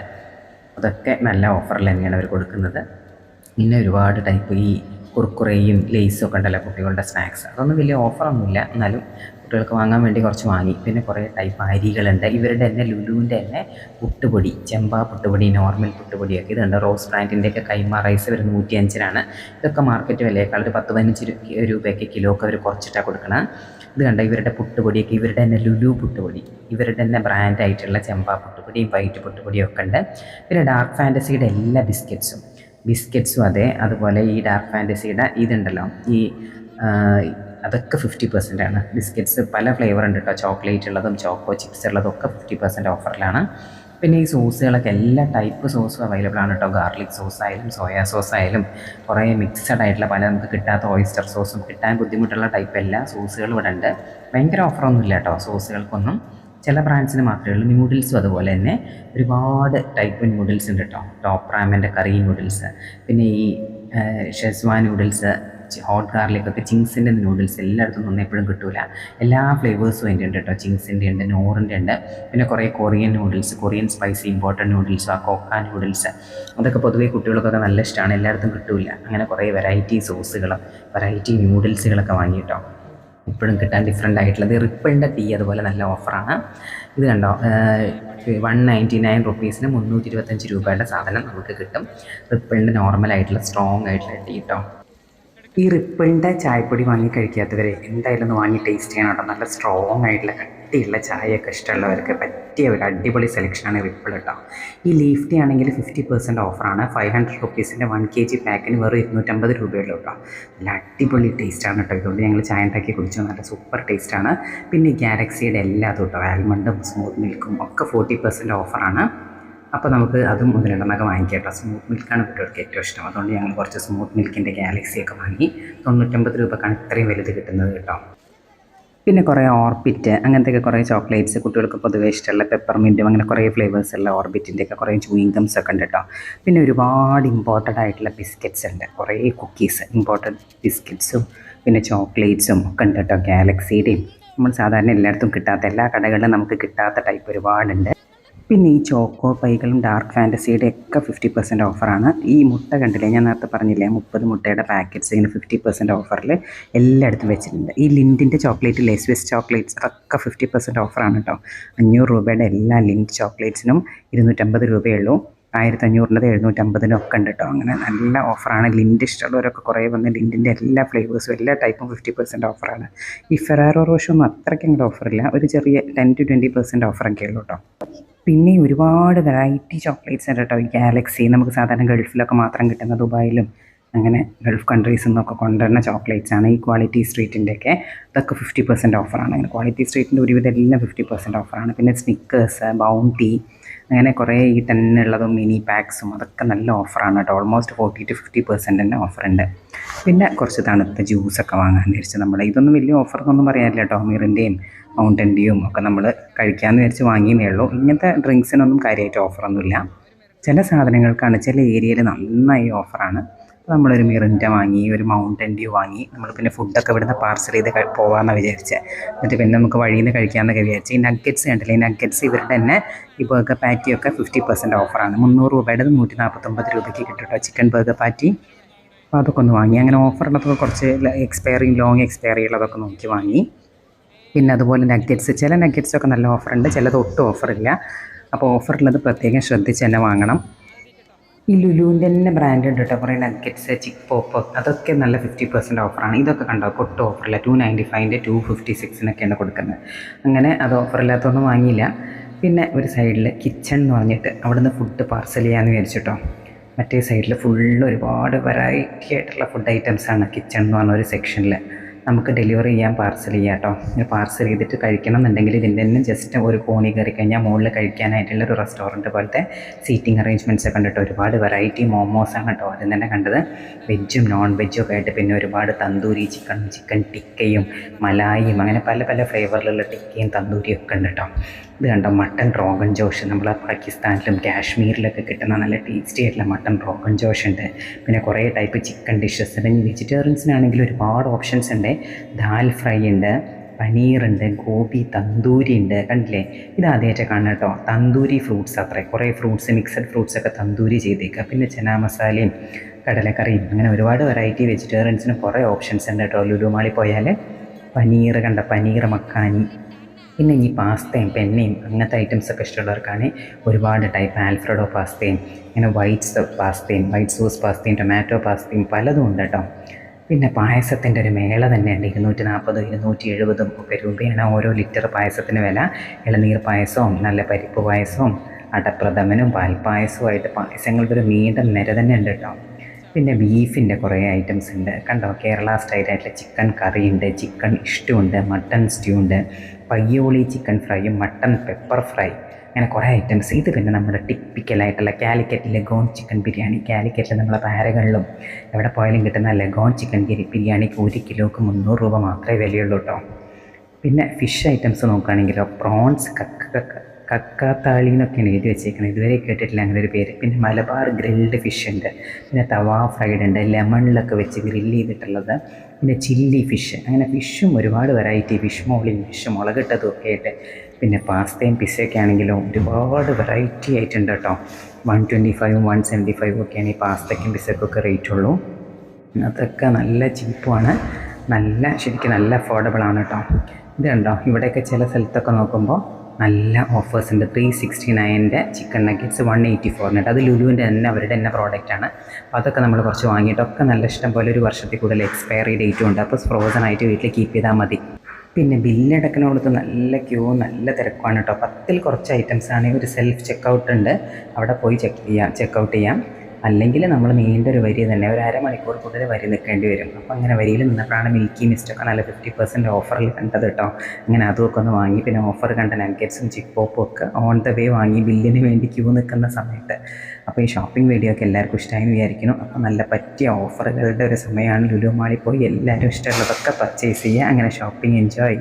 അതൊക്കെ നല്ല ഓഫറിൽ തന്നെയാണ് അവർ കൊടുക്കുന്നത്. പിന്നെ ഒരുപാട് ടൈപ്പ് ഈ കുർക്കുറയും ലേസും ഒക്കെ ഉണ്ടല്ലോ കുട്ടികളുടെ സ്നാക്സ്. അതൊന്നും വലിയ ഓഫറൊന്നുമില്ല. എന്നാലും കുട്ടികൾക്ക് വാങ്ങാൻ വേണ്ടി കുറച്ച് വാങ്ങി. പിന്നെ കുറേ ടൈപ്പ് അരികളുണ്ട്. ഇവരുടെ തന്നെ ലുലുവിന്റെ തന്നെ പുട്ടുപൊടി ചെമ്പ പുട്ടുപൊടി നോർമൽ പുട്ടുപൊടിയൊക്കെ ഇതുണ്ട്. റോസ് ബ്രാൻഡിന്റെ ഒക്കെ കൈമ റൈസ് ഒരു നൂറ്റി അഞ്ചിനാണ് ഇതൊക്കെ മാർക്കറ്റ് വിലയേക്കാൾ ഒരു പത്ത് പതിനഞ്ച് രൂപയൊക്കെ കിലോ ഒക്കെ അവർ കുറച്ചിട്ടാണ് കൊടുക്കണം. ഇത് കണ്ട? ഇവരുടെ പുട്ടുപൊടിയൊക്കെ ഇവരുടെ തന്നെ ലുലു പുട്ടുപൊടി ഇവരുടെ തന്നെ ബ്രാൻഡായിട്ടുള്ള ചെമ്പ പുട്ടുപൊടിയും വൈറ്റ് പുട്ടുപൊടിയും ഒക്കെ ഉണ്ട്. പിന്നെ ഡാർക്ക് ഫാന്റസിയുടെ എല്ലാ ബിസ്ക്കറ്റ്സും ബിസ്ക്കറ്റ്സും അതെ അതുപോലെ ഈ ഡാർക്ക് ഫാന്റസിയുടെ ഇതുണ്ടല്ലോ. ഈ അതൊക്കെ ഫിഫ്റ്റി പെർസെന്റ് ആണ്. ബിസ്ക്കറ്റ്സ് പല ഫ്ലേവർ ഉണ്ട് കേട്ടോ ചോക്ലേറ്റ് ഉള്ളതും ചോക്കോ ചിപ്സ് ഉള്ളതും ഒക്കെ ഫിഫ്റ്റി പെർസെന്റ് ഓഫറിലാണ് പിന്നെ ഈ സോസുകളൊക്കെ എല്ലാ ടൈപ്പ് സോസും അവൈലബിൾ ആണ് കേട്ടോ ഗാർലിക് സോസ് ആയാലും സോയാ സോസ് ആയാലും കുറേ മിക്സഡ് ആയിട്ടുള്ള പല നമുക്ക് കിട്ടാത്ത ഓയിസ്റ്റർ സോസും കിട്ടാൻ ബുദ്ധിമുട്ടുള്ള ടൈപ്പ് എല്ലാ സോസുകളും ഇവിടെ ഉണ്ട് ഭയങ്കര ഓഫറൊന്നുമില്ല കേട്ടോ സോസുകൾക്കൊന്നും ചില ബ്രാൻഡ്സിന് മാത്രമേ ഉള്ളൂ. ന്യൂഡിൽസും അതുപോലെ തന്നെ ഒരുപാട് ടൈപ്പ് ന്യൂഡിൽസ് ഉണ്ട് കേട്ടോ ടോപ്പ് റാമിന്റെ കറി ന്യൂഡിൽസ് പിന്നെ ഈ ഷെസ്വാൻ നൂഡിൽസ് ഹോട്ട് ഗാർലിക് ഒക്കെ ചിങ്സിന്റെ നൂഡിൽസ് എല്ലായിടത്തും ഒന്നും എപ്പോഴും കിട്ടൂല. എല്ലാ ഫ്ലേവേഴ്സും അതിന്റെ ഉണ്ട് കേട്ടോ ചിങ്സിന്റെ ഉണ്ട് നോറിന്റെ ഉണ്ട് പിന്നെ കുറേ Korean noodles Korean spicy important noodles ആ കൊക്ക നൂഡിൽസ് അതൊക്കെ പൊതുവേ കുട്ടികൾക്കൊക്കെ നല്ല ഇഷ്ടമാണ് എല്ലായിടത്തും കിട്ടൂല. അങ്ങനെ കുറേ വെറൈറ്റി സോസുകളും വെറൈറ്റി നൂഡിൽസുകളൊക്കെ വാങ്ങിയിട്ടോ ഇപ്പോഴും കിട്ടാൻ ഡിഫറെന്റ് ആയിട്ടുള്ളത്. റിപ്പിളിന്റെ ടീ അതുപോലെ നല്ല ഓഫറാണ് ഇത് കണ്ടോ? വൺ നയന്റി നയൻ റുപ്പീസിന് മുന്നൂറ്റി ഇരുപത്തഞ്ച് രൂപയുടെ സാധനം നമുക്ക് കിട്ടും. റിപ്പിളിന്റെ നോർമലായിട്ടുള്ള സ്ട്രോങ് ആയിട്ടുള്ള ടീ കേട്ടോ ഈ റിപ്പിളിന്റെ ചായപ്പൊടി വാങ്ങി കഴിക്കാത്തവരെ എന്തായാലും ഒന്ന് വാങ്ങി ടേസ്റ്റ് ചെയ്യണം കേട്ടോ നല്ല സ്ട്രോങ് ആയിട്ടുള്ള കട്ടിയുള്ള ചായയൊക്കെ ഇഷ്ടമുള്ളവർക്ക് പറ്റിയ ഒരു അടിപൊളി സെലക്ഷനാണ് റിപ്പിൾ കേട്ടോ ഈ ലീഫ് ടീ ആണെങ്കിൽ ഫിഫ്റ്റി പെർസെന്റ് ഓഫറാണ് ഫൈവ് ഹൺഡ്രഡ് റുപ്പീസിന്റെ വൺ കെ ജി പാക്കിന് വെറും ഇരുന്നൂറ്റമ്പത് രൂപയുള്ളൂ കേട്ടോ നല്ല അടിപൊളി ടേസ്റ്റാണ് കേട്ടോ ഇതുകൊണ്ട് ഞങ്ങൾ ചായ ഉണ്ടാക്കി കുടിച്ചു. നല്ല സൂപ്പർ ടേസ്റ്റാണ് പിന്നെ ഗാലക്സിയുടെ എല്ലാ കേട്ടോ ആൽമണ്ടും സ്മൂത്ത് മിൽക്കും ഒക്കെ ഫോർട്ടി പെർസെന്റ് ഓഫറാണ് അപ്പോൾ നമുക്ക് അതും ഒന്ന് രണ്ടെണ്ണമൊക്കെ വാങ്ങിക്കാം കേട്ടോ സ്മൂത്ത് മിൽക്കാണ് കുട്ടികൾക്ക് ഏറ്റവും ഇഷ്ടം. അതുകൊണ്ട് ഞങ്ങൾ കുറച്ച് സ്മൂത്ത് മിൽക്കിന്റെ ഗാലക്സി ഒക്കെ വാങ്ങി തൊണ്ണൂറ്റമ്പത് രൂപക്കാണ് ഇത്രയും വലുത് കിട്ടുന്നത് കേട്ടോ പിന്നെ കുറേ ഓർബിറ്റ് അങ്ങനത്തെയൊക്കെ കുറേ ചോക്ലേറ്റ്സ് കുട്ടികൾക്ക് പൊതുവേ ഇഷ്ടമുള്ള പെപ്പർമിന്റും അങ്ങനെ കുറേ ഫ്ലേവേഴ്സ് ഉള്ള ഓർബിറ്റിന്റെയൊക്കെ കുറേ ചൂയിങ്കംസ് ഒക്കെ ഉണ്ട് കേട്ടോ. പിന്നെ ഒരുപാട് ഇമ്പോർട്ടന്റ് ആയിട്ടുള്ള ബിസ്ക്കറ്റ്സ് ഉണ്ട്. കുറേ കുക്കീസ് ഇമ്പോർട്ടന്റ് ബിസ്ക്കറ്റ്സും പിന്നെ ചോക്ലേറ്റ്സും ഒക്കെ ഉണ്ട് കേട്ടോ ഗാലക്സിയുടെയും നമ്മൾ സാധാരണ എല്ലായിടത്തും കിട്ടാത്ത എല്ലാ കടകളിലും നമുക്ക് കിട്ടാത്ത ടൈപ്പ് ഒരുപാടുണ്ട്. പിന്നെ ഈ ചോക്കോ പൈകളും ഡാർക്ക് ഫാന്റസിയുടെ ഒക്കെ ഫിഫ്റ്റി പെർസെന്റ് ഓഫറാണ്. ഈ മുട്ട കണ്ടില്ലേ? ഞാൻ നേരത്തെ പറഞ്ഞില്ലേ മുപ്പത് മുട്ടയുടെ പാക്കറ്റ്സ് ഇങ്ങനെ ഫിഫ്റ്റി പെർസെന്റ് ഓഫറിൽ എല്ലായിടത്തും വെച്ചിട്ടുണ്ട്. ഈ ലിന്റിന്റെ ചോക്ലേറ്റ് ലെസ്വിസ് ചോക്ലേറ്റ്സ് അതൊക്കെ ഫിഫ്റ്റി പെർസെന്റ് ഓഫറാണ് കേട്ടോ അഞ്ഞൂറ് രൂപയുടെ എല്ലാ ലിന്റ് ചോക്ലേറ്റ്സിനും ഇരുന്നൂറ്റമ്പത് രൂപയേ ഉള്ളൂ. ആയിരത്തി അഞ്ഞൂറിന്റെ എഴുന്നൂറ്റമ്പതിനും ഒക്കെ ഉണ്ട് കേട്ടോ അങ്ങനെ നല്ല ഓഫറാണ് ലിൻഡ് ഇഷ്ടമുള്ളവരൊക്കെ കുറേ വന്ന് ലിൻഡിന്റെ എല്ലാ ഫ്ലേവേഴ്സും എല്ലാ ടൈപ്പും ഫിഫ്റ്റി പെർസെന്റ് ഓഫറാണ് ഈ ഫെറാറോ റോഷൊന്നും അത്രയ്ക്ക് അങ്ങോട്ട് ഓഫറില്ല ഒരു ചെറിയ ടെൻ ടു ട്വന്റി പെർസെന്റ് ഓഫറൊക്കെ ഉള്ളൂ കേട്ടോ പിന്നെ ഒരുപാട് വെറൈറ്റി ചോക്ലേറ്റ്സ് ഉണ്ട് കേട്ടോ ഈ ഗാലക്സി നമുക്ക് സാധാരണ ഗൾഫിലൊക്കെ മാത്രം കിട്ടുന്ന ദുബായിലും അങ്ങനെ ഗൾഫ് കൺട്രീസിൽ നിന്നൊക്കെ കൊണ്ടുവരുന്ന ചോക്ലേറ്റ്സ് ആണ്. ഈ ക്വാളിറ്റി സ്ട്രീറ്റിന്റെ ഒക്കെ അതൊക്കെ ഫിഫ്റ്റി പെർസെന്റ് ഓഫറാണ് അങ്ങനെ ക്വാളിറ്റി സ്ട്രീറ്റിന്റെ ഒരുവിധം എല്ലാം ഫിഫ്റ്റി പെർസെന്റ് ഓഫറാണ് പിന്നെ സ്നിക്കേഴ്സ് ബൗണ്ടി അങ്ങനെ കുറേ ഈ തന്നെ ഉള്ളതും മിനി പാക്സും അതൊക്കെ നല്ല ഓഫറാണ് കേട്ടോ. Almost forty to fifty percent തന്നെ ഓഫറുണ്ട്. പിന്നെ കുറച്ച് തണുത്ത ജ്യൂസൊക്കെ വാങ്ങാൻ വിചാരിച്ച് നമ്മൾ ഇതൊന്നും വലിയ ഓഫറൊന്നും പറയാനില്ല കേട്ടോ. മിറിന്റെയും മൗണ്ടൻ ഒക്കെ നമ്മൾ കഴിക്കാമെന്ന് വിചാരിച്ച് വാങ്ങിയേ ഉള്ളൂ. ഇങ്ങനത്തെ ഡ്രിങ്ക്സിനൊന്നും കാര്യമായിട്ട് ഓഫറൊന്നുമില്ല. ചില സാധനങ്ങൾക്കാണ് ചില ഏരിയയിൽ നന്നായി ഓഫറാണ്. നമ്മളൊരു മിറിന്റ വാങ്ങി ഒരു മൗണ്ടൻ ഡ്യൂ വാങ്ങി നമ്മൾ പിന്നെ ഫുഡൊക്കെ ഇവിടുന്ന് പാർസൽ ചെയ്ത് പോകാമെന്ന് വിചാരിച്ചത് എന്നിട്ട് പിന്നെ നമുക്ക് വഴിയിൽ നിന്ന് കഴിക്കാമെന്നൊക്കെ വിചാരിച്ചു ഈ നഗ്ഗറ്റ്സ് കണ്ടില്ലേ ഈ നഗ്ഗറ്റ്സ് ഇവരുടെ തന്നെ ഈ ബർഗർ പാറ്റിയൊക്കെ ഫിഫ്റ്റി പെർസെന്റ് ഓഫറാണ് മുന്നൂറ് രൂപയുടെ നൂറ്റി നാൽപ്പത്തൊമ്പത് രൂപയ്ക്ക് കിട്ടും ചിക്കൻ ബർഗർ പാറ്റി അപ്പോൾ അതൊക്കെ ഒന്ന് വാങ്ങി. അങ്ങനെ ഓഫറുള്ളതൊക്കെ കുറച്ച് എക്സ്പയറി ലോങ് എക്സ്പയറി ഉള്ളതൊക്കെ നോക്കി വാങ്ങി. പിന്നെ അതുപോലെ നഗ്ഗറ്റ്സ് ചില നഗ്ഗറ്റ്സൊക്കെ നല്ല ഓഫറുണ്ട് ചിലത് ഒട്ടും ഓഫറില്ല അപ്പോൾ ഓഫറുള്ളത് പ്രത്യേകം ശ്രദ്ധിച്ച് തന്നെ വാങ്ങണം. ഈ ലുലുവിന്റെ തന്നെ ബ്രാൻഡ് ഉണ്ട് കേട്ടോ. കുറേ നഗ്ഗറ്റ്സ് ചിക്ക് പോപ്പ് അതൊക്കെ നല്ല ഫിഫ്റ്റി പെർസെന്റ് ഓഫറാണ് ഇതൊക്കെ കണ്ടോ? ഒട്ടും ഓഫറില്ല ടു നയന്റി ഫൈവിന്റെ ടു ഫിഫ്റ്റി സിക്സിനൊക്കെയാണ് കൊടുക്കുന്നത്. അങ്ങനെ അത് ഓഫറില്ലാത്തൊന്നും വാങ്ങിയില്ല. പിന്നെ ഒരു സൈഡിൽ കിച്ചൺ എന്ന് പറഞ്ഞിട്ട് അവിടുന്ന് ഫുഡ് പാർസൽ ചെയ്യാമെന്ന് വിചാരിച്ചിട്ടോ മറ്റേ സൈഡിൽ ഫുള്ള് ഒരുപാട് വെറൈറ്റി ആയിട്ടുള്ള ഫുഡ് ഐറ്റംസാണ് കിച്ചൺ എന്ന് പറഞ്ഞ ഒരു സെക്ഷനിൽ നമുക്ക് ഡെലിവറി ചെയ്യാൻ പാർസൽ ചെയ്യാം കേട്ടോ പാർസൽ ചെയ്തിട്ട് കഴിക്കണം എന്നുണ്ടെങ്കിൽ ഇതിന്റെ തന്നെ ജസ്റ്റ് ഒരു കോണി കയറി കഴിഞ്ഞാൽ മുകളിൽ കഴിക്കാനായിട്ടുള്ള ഒരു റെസ്റ്റോറന്റ് പോലത്തെ സീറ്റിംഗ് അറേഞ്ച്മെന്റ്സ് ഒക്കെ ഉണ്ട് കേട്ടോ ഒരുപാട് വെറൈറ്റി മോമോസാണ് കേട്ടോ ആദ്യം തന്നെ കണ്ടത്. വെജും നോൺ വെജും ഒക്കെ ആയിട്ട് പിന്നെ ഒരുപാട് തന്തൂരി ചിക്കൻ ചിക്കൻ ടിക്കയും മലായിയും അങ്ങനെ പല പല ഫ്ലേവറിലുള്ള ടിക്കയും തന്തൂരിയും ഒക്കെ ഉണ്ട് കേട്ടോ ഇത് മട്ടൻ മട്ടൺ റോഗൻ ജോഷ് നമ്മളെ പാകിസ്ഥാനിലും കാശ്മീരിലൊക്കെ കിട്ടുന്ന നല്ല ടേസ്റ്റി ആയിട്ടുള്ള മട്ടൺ റോഗൻ ജോഷ് ഉണ്ട്. പിന്നെ കുറേ ടൈപ്പ് ചിക്കൻ ഡിഷസ് അല്ലെങ്കിൽ വെജിറ്റേറിയൻസിനാണെങ്കിൽ ഒരുപാട് ഓപ്ഷൻസ് ഉണ്ട്. ദാൽ ഫ്രൈ ഉണ്ട് പനീറുണ്ട് ഗോബി തന്തൂരി ഉണ്ട്. കണ്ടില്ലേ? ഇത് ആദ്യമായിട്ട് കാണുക കേട്ടോ. തന്തൂരി ഫ്രൂട്ട്സ് അത്രേ. കുറേ ഫ്രൂട്ട്സ് മിക്സഡ് ഫ്രൂട്ട്സ് ഒക്കെ തന്തൂരി ചെയ്തേക്കുക. പിന്നെ ചന മസാലയും കടലക്കറിയും അങ്ങനെ ഒരുപാട് വെറൈറ്റി വെജിറ്റേറിയൻസിന് കുറേ ഓപ്ഷൻസ് ഉണ്ട് കേട്ടോ. ലുലുമാളി പോയാൽ പനീർ കണ്ട പനീർ മക്കാനി പിന്നെ ഈ പാസ്തയും പെന്നയും അങ്ങനത്തെ ഐറ്റംസ് ഒക്കെ ഇഷ്ടമുള്ളവർക്കാണ് ഒരുപാട് ടൈപ്പ് ആൽഫ്രഡോ പാസ്തയും ഇങ്ങനെ വൈറ്റ് പാസ്തയും വൈറ്റ് സോസ് പാസ്തയും ടൊമാറ്റോ പാസ്തയും പലതും ഉണ്ട് കേട്ടോ പിന്നെ പായസത്തിന്റെ ഒരു മേള തന്നെയുണ്ട് ഇരുന്നൂറ്റി നാൽപ്പതും ഇരുന്നൂറ്റി എഴുപതും ഒക്കെ രൂപയാണ് ഓരോ ലിറ്റർ പായസത്തിന് വില. ഇളനീർ പായസവും നല്ല പരിപ്പ് പായസവും അടപ്രഥമനും പാൽപ്പായസവുമായിട്ട് പായസങ്ങളുടെ ഒരു നീണ്ട നിര തന്നെ ഉണ്ട് കേട്ടോ പിന്നെ ബീഫിന്റെ കുറേ ഐറ്റംസ് ഉണ്ട്. കണ്ടോ കേരള സ്റ്റൈലായിട്ടുള്ള ചിക്കൻ കറിയുണ്ട് ചിക്കൻ ഇഷ്ടമുണ്ട് മട്ടൺ സ്റ്റ്യൂ ഉണ്ട് പയ്യോളി ചിക്കൻ ഫ്രൈയും മട്ടൺ പെപ്പർ ഫ്രൈ അങ്ങനെ കുറേ ഐറ്റംസ് ഇത് പിന്നെ നമ്മുടെ ടിപ്പിക്കലായിട്ടുള്ള കാലിക്കറ്റിലെ ഗോൺ ചിക്കൻ ബിരിയാണി. കാലിക്കറ്റിൽ നമ്മളെ പാരകളിലും എവിടെ പോയാലും കിട്ടുന്ന ലഗോൺ ചിക്കൻ ബിരിയാണിക്ക് ഒരു കിലോക്ക് മുന്നൂറ് രൂപ മാത്രമേ വിലയുള്ളൂ കേട്ടോ പിന്നെ ഫിഷ് ഐറ്റംസ് നോക്കുകയാണെങ്കിലോ പ്രോൺസ് കക്ക കക്ക കക്കാത്താളി എന്നൊക്കെയാണ് എഴുതി വെച്ചേക്കുന്നത്. ഇതുവരെ കേട്ടിട്ടില്ല അങ്ങനെ ഒരു പേര്. പിന്നെ മലബാർ ഗ്രിൽഡ് ഫിഷ് ഉണ്ട്. പിന്നെ തവാ ഫ്രൈഡ് ഉണ്ട്. ലെമണിലൊക്കെ വെച്ച് ഗ്രില്ല് ചെയ്തിട്ടുള്ളത്. പിന്നെ ചില്ലി ഫിഷ് അങ്ങനെ ഫിഷും ഒരുപാട് വെറൈറ്റി ഫിഷ് മോളിയും ഫിഷ് മുളകിട്ടതും ഒക്കെ ആയിട്ട് പിന്നെ പാസ്തയും പിസ്സയൊക്കെ ആണെങ്കിലും ഒരുപാട് വെറൈറ്റി ആയിട്ടുണ്ട് കേട്ടോ. വൺ ട്വന്റി ഫൈവും വൺ സെവന്റി ഫൈവും ഒക്കെയാണ് ഈ പാസ്തയ്ക്കും പിസ്സയ്ക്കൊക്കെ റേറ്റ് ഉള്ളൂ. അതൊക്കെ നല്ല ചീപ്പുമാണ് നല്ല ശരിക്കും നല്ല അഫോർഡബിൾ ആണ് കേട്ടോ. ഇത് കണ്ടോ? ഇവിടെയൊക്കെ ചില സ്ഥലത്തൊക്കെ നോക്കുമ്പോൾ നല്ല ഓഫേഴ്സ് ഉണ്ട്. ത്രീ സിക്സ്റ്റി നയന്റെ ചിക്കൻ നഗറ്റ്സ് വൺ എയ്റ്റി ഫോറിനായിട്ട് അത് ലുലുവിന്റെ തന്നെ അവരുടെ തന്നെ പ്രോഡക്റ്റാണ് അപ്പോൾ അതൊക്കെ നമ്മൾ കുറച്ച് വാങ്ങിയിട്ടൊക്കെ നല്ല ഇഷ്ടം പോലെ ഒരു വർഷത്തിൽ കൂടുതൽ എക്സ്പയറി ഡേറ്റും ഉണ്ട്. അപ്പോൾ ഫ്രോസൺ ആയിട്ട് വീട്ടിൽ കീപ്പ് ചെയ്താൽ മതി. പിന്നെ ബില്ലടക്കണോടത്ത് നല്ല ക്യൂ നല്ല തിരക്കാണ് കേട്ടോ. പത്തിൽ കുറച്ച് ഐറ്റംസ് ആണെങ്കിൽ ഒരു സെൽഫ് ചെക്കൗട്ട് ഉണ്ട്. അവിടെ പോയി ചെക്ക് ചെയ്യാം ചെക്കൗട്ട് ചെയ്യാം. അല്ലെങ്കിൽ നമ്മൾ നീണ്ട ഒരു വരി തന്നെ ഒരു അരമണിക്കൂർ കൂടുതൽ വരി നിൽക്കേണ്ടി വരും. അപ്പോൾ അങ്ങനെ വരിയിൽ നിന്നപ്പോഴാണ് മിൽക്കി മിസ്റ്റൊക്കെ നല്ല ഫിഫ്റ്റി പെർസെന്റ് ഓഫറിൽ കണ്ടത് കേട്ടോ അങ്ങനെ അതുമൊക്കെ ഒന്ന് വാങ്ങി പിന്നെ ഓഫർ കണ്ട നഗറ്റ്സും ചിക്ക് പോപ്പും ഒക്കെ ഓൺ ദ വേ വാങ്ങി ബില്ലിന് വേണ്ടി ക്യൂ നിൽക്കുന്ന സമയത്ത്. അപ്പോൾ ഈ ഷോപ്പിംഗ് വീഡിയോ ഒക്കെ എല്ലാവർക്കും ഇഷ്ടമായി വിചാരിക്കുന്നു. അപ്പോൾ നല്ല പറ്റിയ ഓഫറുകളുടെ ഒരു സമയമാണ് ലുലു മാളിൽ പോയി എല്ലാവരും ഇഷ്ടമുള്ളതൊക്കെ പർച്ചേസ് ചെയ്യുക. അങ്ങനെ ഷോപ്പിംഗ് എൻജോയ്